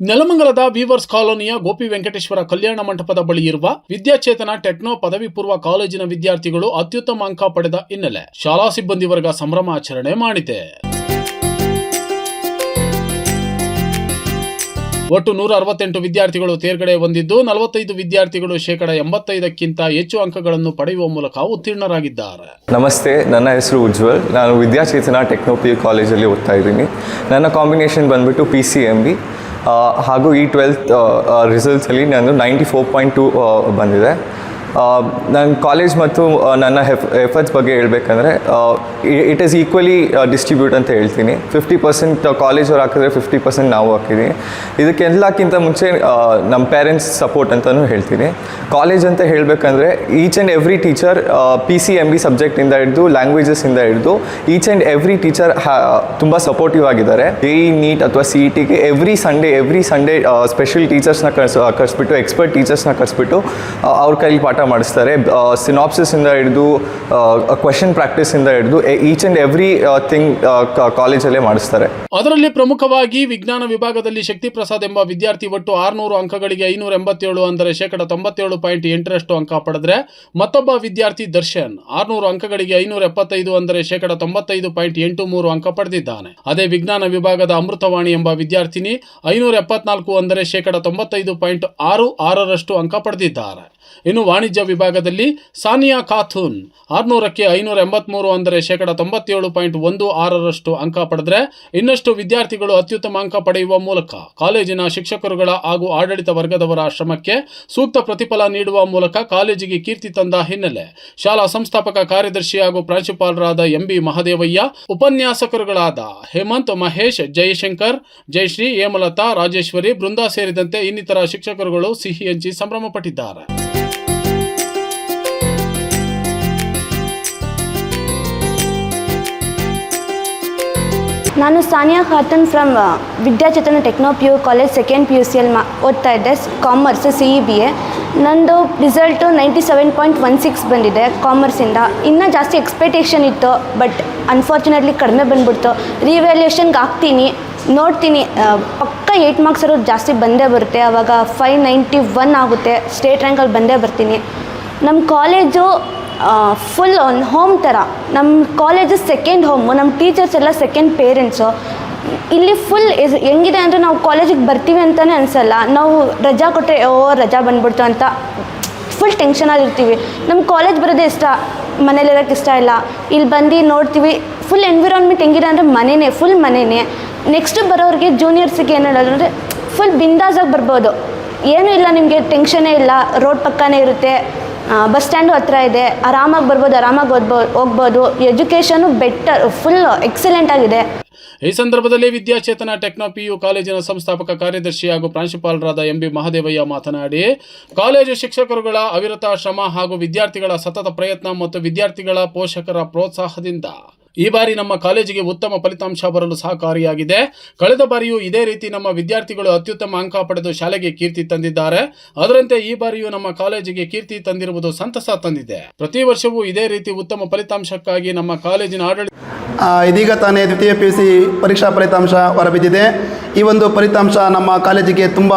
ನೆಲಮಂಗಲದ viewers ಕಾಲೋನಿಯ ಗೋಪಿ ವೆಂಕಟೇಶ್ವರ ಕಲ್ಯಾಣ ಮಂಟಪದ ಬಳಿ ಇರುವ ವಿದ್ಯಾಚೇತನ ಟೆಕ್ನೋ ಪದವಿ ಪೂರ್ವ ಕಾಲೇಜಿನ ವಿದ್ಯಾರ್ಥಿಗಳು ಅತ್ಯುತ್ತಮ ಅಂಕ ಪಡೆದ ಹಿನ್ನೆಲೆ ಶಾಲಾ ಸಿಬ್ಬಂದಿ ವರ್ಗ ಸಂಭ್ರಮಾಚರಣೆ ಮಾಡಿದೆ. ಒಟ್ಟು ನೂರ ಅರವತ್ತೆಂಟು ವಿದ್ಯಾರ್ಥಿಗಳು ತೇರ್ಗಡೆ ಹೊಂದಿದ್ದು ನಲವತ್ತೈದು ವಿದ್ಯಾರ್ಥಿಗಳು ಶೇಕಡ ಎಂಬತ್ತೈದಕ್ಕಿಂತ ಹೆಚ್ಚು ಅಂಕಗಳನ್ನು ಪಡೆಯುವ ಮೂಲಕ ಉತ್ತೀರ್ಣರಾಗಿದ್ದಾರೆ. ನಮಸ್ತೆ, ನನ್ನ ಹೆಸರು ಉಜ್ವಲ್. ನಾನು ವಿದ್ಯಾಚೇತನ ಟೆಕ್ನೋ ಪಿ ಕಾಲೇಜಲ್ಲಿ ಓದ್ತಾ ಇದ್ದೀನಿ. ನನ್ನ ಕಾಂಬಿನೇಷನ್ ಬಂದ್ಬಿಟ್ಟು ಪಿ ಸಿ ಎಂ ಬಿ ಹಾಗೂ ಈ ಟ್ವೆಲ್ತ್ ರಿಸಲ್ಟ್ಸಲ್ಲಿ ನಾನು ನೈಂಟಿ ಫೋರ್ ಪಾಯಿಂಟ್ ಟು ಬಂದಿದೆ. ನನ್ನ ಕಾಲೇಜ್ ಮತ್ತು ನನ್ನ ಹೆಫ್ ಎಫರ್ಟ್ಸ್ ಬಗ್ಗೆ ಹೇಳ್ಬೇಕಂದ್ರೆ ಇಟ್ ಈಸ್ ಈಕ್ವಲಿ ಡಿಸ್ಟ್ರಿಬ್ಯೂಟ್ ಅಂತ ಹೇಳ್ತೀನಿ. ಫಿಫ್ಟಿ ಪರ್ಸೆಂಟ್ ಕಾಲೇಜ್ ಅವ್ರು ಹಾಕಿದ್ರೆ ಫಿಫ್ಟಿ ಪರ್ಸೆಂಟ್ ನಾವು ಹಾಕಿದ್ದೀನಿ ಇದಕ್ಕೆಲ್ಲಕ್ಕಿಂತ ಮುಂಚೆ ನಮ್ಮ ಪೇರೆಂಟ್ಸ್ ಸಪೋರ್ಟ್ ಅಂತಲೂ ಹೇಳ್ತೀನಿ. ಕಾಲೇಜ್ ಅಂತ ಹೇಳಬೇಕಂದ್ರೆ each and every teacher P C M B ಸಬ್ಜೆಕ್ಟಿಂದ ಹಿಡಿದು ಲ್ಯಾಂಗ್ವೇಜಸ್ಸಿಂದ ಹಿಡಿದು ಈಚ್ ಆ್ಯಂಡ್ ಎವ್ರಿ ಟೀಚರ್ ತುಂಬ ಸಪೋರ್ಟಿವ್ ಆಗಿದ್ದಾರೆ. ಎ ನೀಟ್ ಅಥವಾ ಸಿ ಇ ಟಿಗೆ every Sunday every Sunday special ಟೀಚರ್ಸ್ನ ಕರ್ಸ್ ಕರೆಸ್ಬಿಟ್ಟು ಎಕ್ಸ್ಪರ್ಟ್ ಟೀಚರ್ಸ್ನ ಕರೆಸ್ಬಿಟ್ಟು ಅವ್ರ ಕೈಲಿ ಪಾಠ ಮಾಡಿಸ್ತಾರೆ. ಸಿನಾಪ್ಸಿಸಿಂದ ಹಿಡಿದು ಕ್ವೆಶನ್ ಪ್ರಾಕ್ಟೀಸಿಂದ ಹಿಡಿದು ಈಚ್ ಅಂಡ್ ಎವ್ರಿ ಥಿಂಗ್ ಕಾಲೇಜಲ್ಲೇ ಮಾಡಿಸ್ತಾರೆ. ಅದರಲ್ಲಿ ಪ್ರಮುಖವಾಗಿ ವಿಜ್ಞಾನ ವಿಭಾಗದಲ್ಲಿ ಶಕ್ತಿ ಪ್ರಸಾದ್ ಎಂಬ ವಿದ್ಯಾರ್ಥಿ ಒಟ್ಟು ಆರುನೂರು ಅಂಕಗಳಿಗೆ ಐನೂರ ಎಂಬತ್ತೇಳು ಅಂದರೆ ಶೇಕಡ ತೊಂಬತ್ತೇಳು ಪಾಯಿಂಟ್ ಎಂಟರಷ್ಟು ಅಂಕ ಪಡೆದ್ರೆ, ಮತ್ತೊಬ್ಬ ವಿದ್ಯಾರ್ಥಿ ದರ್ಶನ್ ಆರುನೂರು ಅಂಕಗಳಿಗೆ ಐನೂರ ಎಪ್ಪತ್ತೈದು ಅಂದರೆ ಶೇಕಡ ತೊಂಬತ್ತೈದು ಪಾಯಿಂಟ್ ಎಂಟು ಮೂರು ಅಂಕ ಪಡೆದಿದ್ದಾನೆ. ಅದೇ ವಿಜ್ಞಾನ ವಿಭಾಗದ ಅಮೃತವಾಣಿ ಎಂಬ ವಿದ್ಯಾರ್ಥಿನಿ ಐನೂರ ಎಪ್ಪತ್ನಾಲ್ಕು ಅಂದರೆ ಶೇಕಡ ತೊಂಬತ್ತೈದು ಪಾಯಿಂಟ್ ಆರು ಆರರಷ್ಟು ಅಂಕ ಪಡೆದಿದ್ದಾರೆ. ಇನ್ನು ವಾಣಿಜ್ಯ ವಿಭಾಗದಲ್ಲಿ ಸಾನಿಯಾ ಖಾಥೂನ್ ಆರುನೂರಕ್ಕೆ ಐನೂರ ಎಂಬತ್ಮೂರು ಅಂದರೆ ಶೇಕಡ ತೊಂಬತ್ತೇಳು ಪಾಯಿಂಟ್ ಒಂದು ಆರರಷ್ಟು ಅಂಕ ಪಡೆದರೆ ಇನ್ನಷ್ಟು ವಿದ್ಯಾರ್ಥಿಗಳು ಅತ್ಯುತ್ತಮ ಅಂಕ ಪಡೆಯುವ ಮೂಲಕ ಕಾಲೇಜಿನ ಶಿಕ್ಷಕರುಗಳ ಹಾಗೂ ಆಡಳಿತ ವರ್ಗದವರ ಶ್ರಮಕ್ಕೆ ಸೂಕ್ತ ಪ್ರತಿಫಲ ನೀಡುವ ಮೂಲಕ ಕಾಲೇಜಿಗೆ ಕೀರ್ತಿ ತಂದ ಹಿನ್ನೆಲೆ ಶಾಲಾ ಸಂಸ್ಥಾಪಕ ಕಾರ್ಯದರ್ಶಿ ಹಾಗೂ ಪ್ರಾಂಶುಪಾಲರಾದ ಎಂಬಿ ಮಹದೇವಯ್ಯ, ಉಪನ್ಯಾಸಕರುಗಳಾದ ಹೇಮಂತ್ ಮಹೇಶ್, ಜಯಶಂಕರ್, ಜಯಶ್ರೀ, ಹೇಮಲತಾ, ರಾಜೇಶ್ವರಿ, ಬೃಂದಾ ಸೇರಿದಂತೆ ಇನ್ನಿತರ ಶಿಕ್ಷಕರುಗಳು ಸಿಹಿ ಹಂಚಿ ಸಂಭ್ರಮಪಟ್ಟಿದ್ದಾರೆ. ನಾನು Saniya Khatun from Vidyachetana techno P U college second P U L ಮಾ, ಓದ್ತಾ ಇದ್ದೆ commerce C E B A ನಂದು result ninety seven point one six ಬಂದಿದೆ ಕಾಮರ್ಸಿಂದ ಇನ್ನೂ ಜಾಸ್ತಿ ಎಕ್ಸ್ಪೆಕ್ಟೇಷನ್ ಇತ್ತು ಬಟ್ ಅನ್ಫಾರ್ಚುನೇಟ್ಲಿ ಕಡಿಮೆ ಬಂದ್ಬಿಡ್ತು. ರಿವ್ಯಾಲ್ಯೂಯೇಷನ್ಗೆ ಹಾಕ್ತೀನಿ, ನೋಡ್ತೀನಿ ಪಕ್ಕ ಏಯ್ಟ್ ಮಾರ್ಕ್ಸ್ ಇರೋದು ಜಾಸ್ತಿ ಬಂದೇ ಬರುತ್ತೆ ಆವಾಗ ಫೈವ್ ನೈಂಟಿ ಒನ್ ಆಗುತ್ತೆ ಸ್ಟೇಟ್ ರ್ಯಾಂಕಲ್ಲಿ ಬಂದೇ ಬರ್ತೀನಿ. ನಮ್ಮ ಕಾಲೇಜು ಫುಲ್ ಒಂದು ಹೋಮ್ ಥರ ನಮ್ಮ ಕಾಲೇಜಸ್ ಸೆಕೆಂಡ್ ಹೋಮು ನಮ್ಮ ಟೀಚರ್ಸ್ ಎಲ್ಲ ಸೆಕೆಂಡ್ ಪೇರೆಂಟ್ಸು ಇಲ್ಲಿ ಫುಲ್ ಹೆಂಗಿದೆ ಅಂದರೆ ನಾವು ಕಾಲೇಜಿಗೆ ಬರ್ತೀವಿ ಅಂತಲೇ ಅನಿಸಲ್ಲ. ನಾವು ರಜಾ ಕೊಟ್ಟರೆ ಓ, ರಜಾ ಬಂದ್ಬಿಡ್ತು ಅಂತ ಫುಲ್ ಟೆನ್ಷನಲ್ಲಿ ಇರ್ತೀವಿ. ನಮ್ಮ ಕಾಲೇಜ್ ಬರೋದೇ ಇಷ್ಟ ಮನೇಲಿರೋಕ್ಕೆ ಇಷ್ಟ ಇಲ್ಲ. ಇಲ್ಲಿ ಬಂದು ನೋಡ್ತೀವಿ ಫುಲ್ ಎನ್ವಿರಾನ್ಮೆಂಟ್ ಹೆಂಗಿದೆ ಅಂದರೆ ಮನೆಯೇ ಫುಲ್ ಮನೆಯೇ ನೆಕ್ಸ್ಟ್ ಬರೋರಿಗೆ ಜೂನಿಯರ್ಸಿಗೆ ಏನು ಹೇಳೋದು ಅಂದರೆ ಫುಲ್ ಬಿಂದಾಸಾಗಿ ಬರ್ಬೋದು. ಏನೂ ಇಲ್ಲ, ನಿಮಗೆ ಟೆನ್ಷನೇ ಇಲ್ಲ ರೋಡ್ ಪಕ್ಕನೇ ಇರುತ್ತೆ. ಬಸ್ ಸ್ಟ್ಯಾಂಡು ಹತ್ರ ಇದೆ. ಆರಾಮಾಗಿ ಬರ್ಬೋದು, ಆರಾಮಾಗಿ ಓದ್ಬೋ, ಹೋಗ್ಬೋದು. ಎಜುಕೇಷನು ಬೆಟರ್ ಫುಲ್ ಎಕ್ಸಲೆಂಟ್ ಆಗಿದೆ. ಈ ಸಂದರ್ಭದಲ್ಲಿ ವಿದ್ಯಾಚೇತನ ಟೆಕ್ನೋ ಪಿಯು ಕಾಲೇಜಿನ ಸಂಸ್ಥಾಪಕ ಕಾರ್ಯದರ್ಶಿ ಹಾಗೂ ಪ್ರಾಂಶುಪಾಲರಾದ ಎಂಬಿ ಮಹದೇವಯ್ಯ ಮಾತನಾಡಿ, ಕಾಲೇಜು ಶಿಕ್ಷಕರುಗಳ ಅವಿರತ ಶ್ರಮ ಹಾಗೂ ವಿದ್ಯಾರ್ಥಿಗಳ ಸತತ ಪ್ರಯತ್ನ ಮತ್ತು ವಿದ್ಯಾರ್ಥಿಗಳ ಪೋಷಕರ ಪ್ರೋತ್ಸಾಹದಿಂದ ಈ ಬಾರಿ ನಮ್ಮ ಕಾಲೇಜಿಗೆ ಉತ್ತಮ ಫಲಿತಾಂಶ ಬರಲು ಸಹಕಾರಿಯಾಗಿದೆ. ಕಳೆದ ಬಾರಿಯೂ ಇದೇ ರೀತಿ ನಮ್ಮ ವಿದ್ಯಾರ್ಥಿಗಳು ಅತ್ಯುತ್ತಮ ಅಂಕ ಪಡೆದು ಶಾಲೆಗೆ ಕೀರ್ತಿ ತಂದಿದ್ದಾರೆ. ಅದರಂತೆ ಈ ಬಾರಿಯೂ ನಮ್ಮ ಕಾಲೇಜಿಗೆ ಕೀರ್ತಿ ತಂದಿರುವುದು ಸಂತಸ ತಂದಿದೆ. ಪ್ರತಿ ವರ್ಷವೂ ಇದೇ ರೀತಿ ಉತ್ತಮ ಫಲಿತಾಂಶಕ್ಕಾಗಿ ನಮ್ಮ ಕಾಲೇಜಿನ ಆಡಳಿತ ಇದೀಗ ತಾನೇ ದ್ವಿತೀಯ ಪಿ ಸಿ ಪರೀಕ್ಷಾ ಫಲಿತಾಂಶ ಹೊರಬಿದ್ದಿದೆ. ಈ ಒಂದು ಫಲಿತಾಂಶ ನಮ್ಮ ಕಾಲೇಜಿಗೆ ತುಂಬ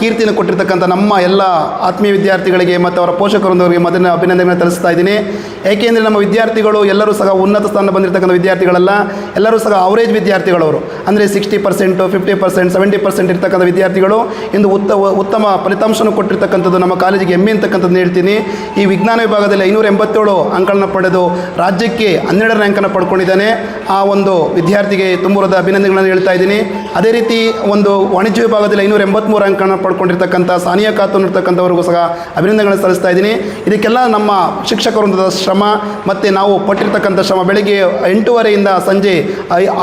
ಕೀರ್ತಿಯನ್ನು ಕೊಟ್ಟಿರ್ತಕ್ಕಂಥ ನಮ್ಮ ಎಲ್ಲ ಆತ್ಮೀಯ ವಿದ್ಯಾರ್ಥಿಗಳಿಗೆ ಮತ್ತು ಅವರ ಪೋಷಕರೊಂದವರಿಗೆ ಮೊದಲನೇ ಅಭಿನಂದನೆಗಳನ್ನು ತಿಳಿಸ್ತಾ ಇದ್ದೀನಿ. ಏಕೆಂದರೆ ನಮ್ಮ ವಿದ್ಯಾರ್ಥಿಗಳು ಎಲ್ಲರೂ ಸಹ ಉನ್ನತ ಸ್ಥಾನ ಬಂದಿರತಕ್ಕಂಥ ವಿದ್ಯಾರ್ಥಿಗಳಲ್ಲ, ಎಲ್ಲರೂ ಸಹ ಅವರೇಜ್ ವಿದ್ಯಾರ್ಥಿಗಳವರು. ಅಂದರೆ sixty percent fifty percent seventy percent ಇರ್ತಕ್ಕಂಥ ವಿದ್ಯಾರ್ಥಿಗಳು ಇಂದು ಉತ್ತ, ಉತ್ತಮ ಫಲಿತಾಂಶವನ್ನು ಕೊಟ್ಟಿರ್ತಕ್ಕಂಥದ್ದು ನಮ್ಮ ಕಾಲೇಜಿಗೆ ಹೆಮ್ಮೆ ಅಂತಕ್ಕಂಥದ್ದು ಹೇಳ್ತೀನಿ. ಈ ವಿಜ್ಞಾನ ವಿಭಾಗದಲ್ಲಿ ಐನೂರ ಎಂಬತ್ತೇಳು ಅಂಕಗಳನ್ನು ಪಡೆದು ರಾಜ್ಯಕ್ಕೆ ಹನ್ನೆರಡನೇ ಅಂಕನ ಪಡ್ಕೊಂಡಿದ್ದಾನೆ. ಆ ಒಂದು ವಿದ್ಯಾರ್ಥಿಗೆ ತುಂಬುರದ ಅಭಿನಂದನೆಗಳನ್ನು ಹೇಳ್ತಾ ಇದ್ದೀನಿ. ಅದೇ ರೀತಿ ಒಂದು ವಾಣಿಜ್ಯ ವಿಭಾಗದಲ್ಲಿ ಐನೂರ ಎಂಬತ್ತ್ಮೂರು ಅಂಕಗಳನ್ನು ಪಡ್ಕೊಂಡಿರ್ತಕ್ಕಂಥ ಸಾನಿಯಾ ಖಾತೂನ್ ಇರ್ತಕ್ಕಂಥವ್ರಿಗೂ ಸಹ ಅಭಿನಂದನೆಗಳನ್ನು ಸಲ್ಲಿಸ್ತಾ ಇದ್ದೀನಿ. ಇದಕ್ಕೆಲ್ಲ ನಮ್ಮ ಶಿಕ್ಷಕವೃಂದದ ಶ್ರಮ ಮತ್ತು ನಾವು ಪಟ್ಟಿರ್ತಕ್ಕಂಥ ಶ್ರಮ. ಬೆಳಗ್ಗೆ ಎಂಟೂವರೆಯಿಂದ ಸಂಜೆ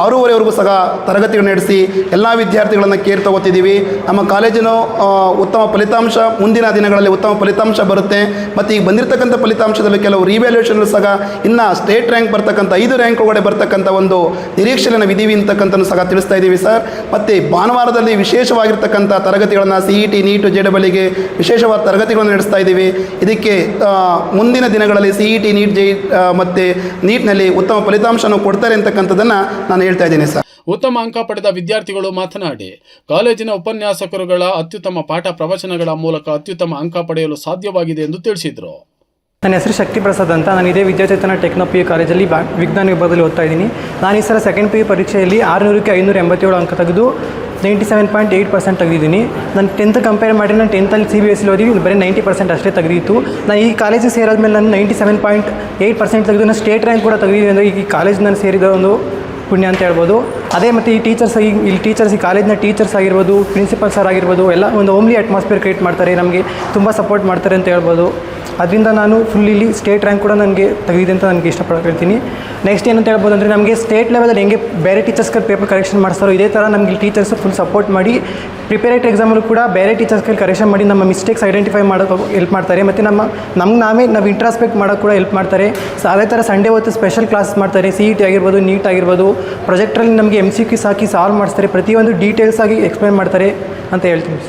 ಆರೂವರೆವರೆಗೂ ಸಹ ತರಗತಿಗಳು ನಡೆಸಿ ಎಲ್ಲ ವಿದ್ಯಾರ್ಥಿಗಳನ್ನು ಕೇರ್ ತಗೋತಿದ್ದೀವಿ. ನಮ್ಮ ಕಾಲೇಜಿನ ಉತ್ತಮ ಫಲಿತಾಂಶ ಮುಂದಿನ ದಿನಗಳಲ್ಲಿ ಉತ್ತಮ ಫಲಿತಾಂಶ ಬರುತ್ತೆ. ಮತ್ತು ಈಗ ಬಂದಿರತಕ್ಕಂಥ ಫಲಿತಾಂಶದಲ್ಲಿ ಕೆಲವು ರಿವ್ಯಾಲ್ಯೂಷನ್ ಸಹ ಇನ್ನು ಸ್ಟೇಟ್ ರ್ಯಾಂಕ್ ಬರ್ತಕ್ಕಂಥ, ಐದು ರ್ಯಾಂಕ್ ಒಳಗಡೆ ಬರ್ತಕ್ಕಂಥ ಒಂದು ನಿರೀಕ್ಷೆಯನ್ನು ವಿಧಿವಿ ಅಂತಕ್ಕಂಥ ಸಹ ತಿಳಿಸ್ತಾ ಇದ್ದೀವಿ ಸರ್. ಮತ್ತು ಭಾನುವಾರದಲ್ಲಿ ವಿಶೇಷವಾಗಿರ್ತಕ್ಕಂಥ ತರಗತಿಗಳನ್ನು C E T NEET J ಡಬಲಿಗೆ ವಿಶೇಷವಾದ ತರಗತಿಗಳನ್ನು ನಡೆಸ್ತಾ ಇದ್ದೀವಿ. ಇದಕ್ಕೆ ಮುಂದಿನ ದಿನಗಳಲ್ಲಿ C E T NEET J ಮತ್ತು ನೀಟ್ನಲ್ಲಿ ಉತ್ತಮ ಫಲಿತಾಂಶವನ್ನು ಕೊಡ್ತಾರೆ ಅಂತಕ್ಕಂಥದ್ದನ್ನು ನಾನು ಹೇಳ್ತಾ ಇದ್ದೀನಿ ಸರ್. ಉತ್ತಮ ಅಂಕ ಪಡೆದ ವಿದ್ಯಾರ್ಥಿಗಳು ಮಾತನಾಡಿ, ಕಾಲೇಜಿನ ಉಪನ್ಯಾಸಕರುಗಳ ಅತ್ಯುತ್ತಮ ಪಾಠ ಪ್ರವಚನಗಳ ಮೂಲಕ ಅತ್ಯುತ್ತಮ ಅಂಕ ಪಡೆಯಲು ಸಾಧ್ಯವಾಗಿದೆ ಎಂದು ತಿಳಿಸಿದರು. ನನ್ನ ಹೆಸರು ಶಕ್ತಿ ಪ್ರಸಾದ್ ಅಂತ. ನಾನು ಇದೇ ವಿದ್ಯಾಚೇತನ ಟೆಕ್ನೋ ಪಿ ಯು ಕಾಲೇಜಲ್ಲಿ ವಿಜ್ಞಾನ ವಿಭಾಗದಲ್ಲಿ ಓದ್ತಾ ಇದ್ದೀನಿ. ನಾನು ಈ ಸಲ ಸೆಕೆಂಡ್ ಪಿ ಯು ಪರೀಕ್ಷೆಯಲ್ಲಿ ಆರುನೂರಕ್ಕೆ ಐನೂರ ಎಂಬತ್ತೇಳು ಅಂಕ ತೆಗೆದು ninety seven point eight percent ತೆಗೆದಿದ್ದೀನಿ. ನಾನು ಟೆಂತ್ ಕಂಪೇರ್ ಮಾಡಿ ನಾನು ಟೆಂತಲ್ಲಿ ಸಿ ಬಿ ಎಸ್ ಓದಿ ಬರೀ ನೈಂಟಿ ಪರ್ಸೆಂಟ್ ಅಷ್ಟೇ ತೆಗೆದಿತ್ತು. ನಾನು ಈ ಕಾಲೇಜಿಗೆ ಸೇರಿದ್ಮೇಲೆ ನಾನು ninety seven point eight percent ತೆಗೆದು ನಾನು ಸ್ಟೇಟ್ ರ್ಯಾಂಕ್ ಕೂಡ ತೆಗೆದಿದ್ದೀನಿ. ಅಂದರೆ ಈ ಕಾಲೇಜ್ ನಾನು ಸೇರಿದ ಒಂದು ಪುಣ್ಯ ಅಂತ ಹೇಳ್ಬೋದು. ಅದೇ ಮತ್ತು ಈ ಟೀಚರ್ಸ್ ಈ ಇಲ್ಲಿ ಟೀಚರ್ಸ್ ಈ ಕಾಲೇಜ್ನ ಟೀಚರ್ಸ್ ಆಗಿರ್ಬೋದು ಪ್ರಿನ್ಸಿಪಲ್ ಸರ್ ಆಗಿರ್ಬೋದು, ಎಲ್ಲ ಒಂದು ಓಮ್ಲಿ ಅಟ್ಮಾಸ್ಫಿಯರ್ ಕ್ರಿಯೇಟ್ ಮಾಡ್ತಾರೆ. ನಮಗೆ ತುಂಬ ಸಪೋರ್ಟ್ ಮಾಡ್ತಾರೆ ಅಂತ ಹೇಳ್ಬೋದು. ಅದರಿಂದ ನಾನು ಫುಲ್ ಇಲ್ಲಿ ಸ್ಟೇಟ್ ರ್ಯಾಂಕ್ ಕೂಡ ನನಗೆ ತೆಗೆದಿದೆ ಅಂತ ನನಗೆ ಇಷ್ಟಪಡೋಕೆ ಹೇಳ್ತೀನಿ. ನೆಕ್ಸ್ಟ್ ಏನಂತ ಹೇಳ್ಬೋದು ಅಂದರೆ ನಮಗೆ ಸ್ಟೇಟ್ ಲೆವೆಲಲ್ಲಿ ಹೆಂಗೆ ಬೇರೆ ಟೀಚರ್ಸ್ಗೆ ಪೇಪರ್ ಕರೆಕ್ಷನ್ ಮಾಡಿಸ್ತಾರೋ ಇದೇ ಥರ ನಮಗೆ ಟೀಚರ್ಸ್ ಫುಲ್ ಸಪೋರ್ಟ್ ಮಾಡಿ ಪ್ರಿಪೇರೇಟ್ ಎಕ್ಸಾಮಲ್ಲೂ ಕೂಡ ಬೇರೆ ಟೀಚರ್ಸ್ಗಳು ಕರೆಕ್ಷನ್ ಮಾಡಿ ನಮ್ಮ ಮಿಸ್ಟೇಕ್ಸ್ ಐಡೆಂಟಿಫೈ ಮಾಡೋಕೆ ಹೆಲ್ಪ್ ಮಾಡ್ತಾರೆ. ಮತ್ತು ನಮ್ಮ, ನಮ್ಗೆ ನಾವೇ, ನಾವು ಇಂಟ್ರಾಸ್ಪೆಕ್ಟ್ ಮಾಡೋಕೆ ಕೂಡ ಹೆಲ್ಪ್ ಮಾಡ್ತಾರೆ. ಸೊ ಅದೇ ಥರ ಸಂಡೇ ಹೊತ್ತು ಸ್ಪೆಷಲ್ ಕ್ಲಾಸ್ ಮಾಡ್ತಾರೆ. ಸಿ ಇ ಟಿ ಆಗಿರ್ಬೋದು ನೀಟ್ ಆಗಿರ್ಬೋದು. ಪ್ರೊಜೆಕ್ಟ್ರಲ್ಲಿ ನಮಗೆ ಎಂ ಸಿ ಕ್ಯೂಸ್ ಹಾಕಿ ಸಾಲ್ವ್ ಮಾಡಿಸ್ತಾರೆ. ಪ್ರತಿಯೊಂದು ಡೀಟೇಲ್ಸ್ ಆಗಿ ಎಕ್ಸ್ಪ್ಲೈನ್ ಮಾಡ್ತಾರೆ ಅಂತ ಹೇಳ್ತೀನಿ.